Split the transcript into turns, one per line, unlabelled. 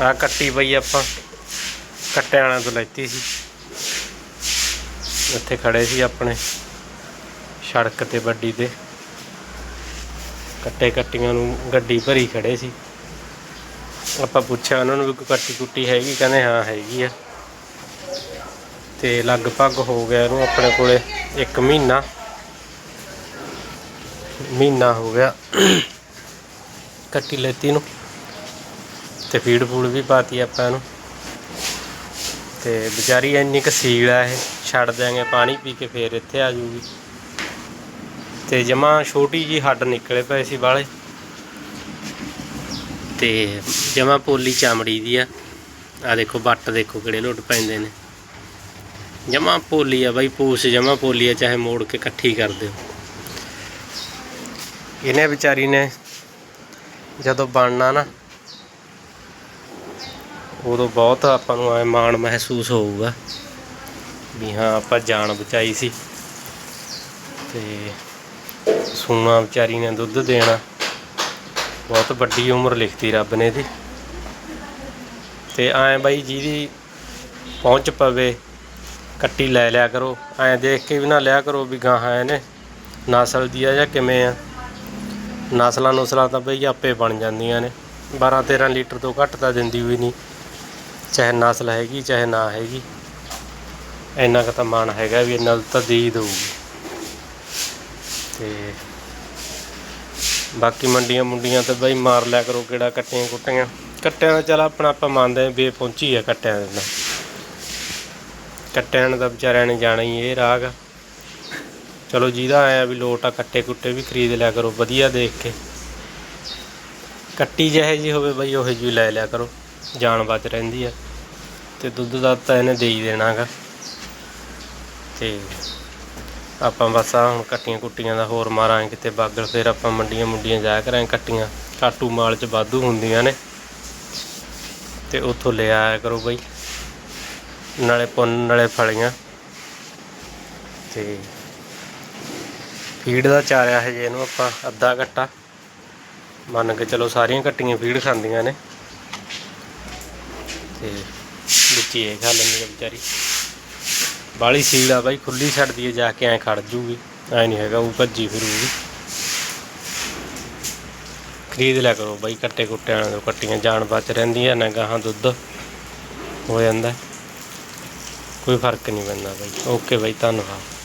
ਆ ਕੱਟੀ ਪਈ ਆਪਾਂ। ਕੱਟਿਆਣਾ ਤੋਂ ਲੈਤੀ ਸੀ। ਇੱਥੇ ਖੜੇ ਸੀ ਆਪਣੇ ਸੜਕ ਤੇ ਵੱਡੀ ਤੇ। ਕੱਟੇ ਕੱਟੀਆਂ ਨੂੰ ਗੱਡੀ ਭਰੀ ਖੜੇ ਸੀ। ਆਪਾਂ ਪੁੱਛਿਆ ਉਹਨਾਂ ਨੂੰ ਵੀ ਕੋਈ ਕੱਟੀ ਕੁੱਟੀ ਹੈਗੀ? ਕਹਿੰਦੇ ਹਾਂ, ਹੈਗੀ ਆ। ਤੇ ਲਗਭਗ ਹੋ ਗਿਆ ਇਹਨੂੰ ਆਪਣੇ ਕੋਲੇ 1 ਮਹੀਨਾ। ਮਹੀਨਾ ਹੋ ਗਿਆ। ਕੱਟੀ ਲੈਤੀ ਨੂੰ। ਤੇ ਫੀਡ ਫੂਡ ਵੀ ਪਾਤੀ ਆਪਾਂ ਇਹਨੂੰ ਤੇ ਵਿਚਾਰੀ ਇੰਨੀ ਕੁ ਆ ਇਹ, ਛੱਡ ਦਿਆਂਗੇ, ਪਾਣੀ ਪੀ ਕੇ ਫੇਰ ਇੱਥੇ ਆ ਜੂਗੀ। ਤੇ ਜਮਾ ਛੋਟੀ ਜੀ ਹੱਡ ਨਿਕਲੇ ਪਏ ਸੀ ਵਾਲੇ। ਤੇ ਜਮਾ ਪੋਲੀ ਚਮੜੀ ਦੀ ਆ। ਆ ਦੇਖੋ ਬੱਟ ਦੇਖੋ ਕਿਹੜੇ ਲੁੱਟ ਪੈਂਦੇ ਨੇ। ਜਮਾ ਪੋਲੀ ਆ ਬਾਈ, ਪੂਸ ਜਮਾ ਪੋਲੀ ਆ, ਚਾਹੇ ਮੋੜ ਕੇ ਇਕੱਠੀ ਕਰ ਦਿਓ। ਇਹਨੇ ਵਿਚਾਰੀ ਨੇ ਜਦੋਂ ਬਣਨਾ ਨਾ ਉਦੋਂ ਬਹੁਤ ਆਪਾਂ ਨੂੰ ਐ ਮਾਣ ਮਹਿਸੂਸ ਹੋਊਗਾ ਵੀ ਹਾਂ, ਆਪਾਂ ਜਾਨ ਬਚਾਈ ਸੀ। ਤੇ ਸੂਣਾ ਵਿਚਾਰੀ ਨੇ ਦੁੱਧ ਦੇਣਾ। ਬਹੁਤ ਵੱਡੀ ਉਮਰ ਲਿਖਤੀ ਰੱਬ ਨੇ ਇਹਦੀ। ਤੇ ਐਂ ਬਾਈ ਜਿਹਦੀ ਪਹੁੰਚ ਪਵੇ, ਕੱਟੀ ਲੈ ਲਿਆ ਕਰੋ। ਐਂ ਦੇਖ ਕੇ ਵੀ ਨਾ ਲਿਆ ਕਰੋ ਵੀ ਗਾਹਾਂ ਇਹਨੇ ਨਸਲ ਦੀ ਆ ਜਾਂ ਕਿਵੇਂ ਆ। ਨਸਲਾਂ ਨੁਸਲਾਂ ਤਾਂ ਬਈ ਆਪੇ ਬਣ ਜਾਂਦੀਆਂ ਨੇ। 12 13 ਲੀਟਰ ਤੋਂ ਘੱਟ ਤਾਂ ਦਿੰਦੀ ਵੀ ਨਹੀਂ। ਚਾਹੇ ਨਸਲ ਹੈਗੀ ਚਾਹੇ ਨਾ ਹੈਗੀ। ਇੰਨਾ ਕੁ ਤਾਂ ਮਾਣ ਹੈਗਾ ਵੀ ਇਹਨਾਂ ਤਾਂ ਦੇ ਹੀ ਦਊਗੀ ਤੇ ਬਾਕੀ ਮੰਡੀਆਂ ਮੁੰਡੀਆਂ ਤੇ ਬਾਈ ਮਾਰ ਲਿਆ ਕਰੋ ਕਿਹੜਾ ਕੱਟੀਆਂ ਕੁੱਟੀਆਂ। ਕੱਟਿਆਂ ਦਾ ਚੱਲ ਆਪਣਾ ਆਪਾਂ ਮੰਨਦੇ ਹਾਂ ਵੀ ਪਹੁੰਚੀ ਆ ਕੱਟਿਆਂ ਦੇ ਨਾਲ। ਕੱਟਿਆਂ ਨੇ ਤਾਂ ਵਿਚਾਰਿਆਂ ਨੇ ਜਾਣਾ ਹੀ ਇਹ ਰਾਗ। ਆ ਚਲੋ ਜਿਹਦਾ ਆਇਆ ਵੀ ਲੋਟ ਆ ਕੱਟੇ ਕੁੱਟੇ ਵੀ ਖਰੀਦ ਲਿਆ ਕਰੋ, ਵਧੀਆ ਦੇਖ ਕੇ। ਕੱਟੀ ਜਿਹੇ ਜੀ ਹੋਵੇ ਬਈ, ਉਹ ਜੀ ਲੈ ਲਿਆ ਕਰੋ। ਜਾਨ ਬਚ ਰਹਿੰਦੀ ਆ ਤੇ ਦੁੱਧ ਦਾ ਤਾਂ ਇਹਨੇ ਦੇ ਹੀ ਦੇਣਾਗਾ। ਤੇ ਆਪਾਂ ਬਸ ਆ ਹੁਣ ਕੱਟੀਆਂ ਕੁੱਟੀਆਂ ਦਾ ਹੋਰ ਮਾਰਾਂਗੇ ਕਿਤੇ ਬਾਗਲ, ਫਿਰ ਆਪਾਂ ਮੰਡੀਆਂ ਮੁੰਡੀਆਂ ਜਾਇਆ ਕਰਾਂਗੇ ਕੱਟੀਆਂ। ਕਾਟੂ ਮਾਲ ਚ ਵਾਧੂ ਹੁੰਦੀਆਂ ਨੇ। ਤੇ ਉੱਥੋਂ ਲੈ ਆਇਆ ਕਰੋ ਬਈ। ਨਾਲੇ ਪੁੰਨ, ਨਾਲੇ ਫਲੀਆਂ। ਤੇ ਫੀਡ ਦਾ ਚਾਰਿਆ ਹੈ ਜੇ ਇਹਨੂੰ ਆਪਾਂ ਅੱਧਾ ਘੱਟਾ। ਮੰਨ ਕੇ ਚਲੋ ਸਾਰੀਆਂ ਕੱਟੀਆਂ ਫੀਡ ਖਾਂਦੀਆਂ ਨੇ। ਤੇ ਬੱਚੀ ਇਹ ਖਾ ਲੈਂਦੀ ਆ ਵਿਚਾਰੀ। ਬਾਲੀ ਸੀਲ ਆ ਬਾਈ, ਖੁੱਲੀ ਛੱਡਦੀ ਹੈ ਜਾ ਕੇ ਐ ਖੜ ਜੂਗੀ। ਐ ਨਹੀਂ ਹੈਗਾ, ਉਹ ਭੱਜੀ ਫਿਰੂਗੀ। ਖਰੀਦ ਲਿਆ ਕਰੋ ਬਾਈ, ਕੱਟੇ ਕੁੱਟਿਆਂ ਤੋਂ। ਕੱਟੀਆਂ ਜਾਨ ਬਚ ਰਹਿੰਦੀਆਂ ਨੇ ਗਾਹਾਂ ਦੁੱਧ। ਹੋ ਜਾਂਦਾ। ਕੋਈ ਫ਼ਰਕ ਨਹੀਂ ਪੈਂਦਾ ਬਾਈ। ਓਕੇ ਬਾਈ, ਧੰਨਵਾਦ।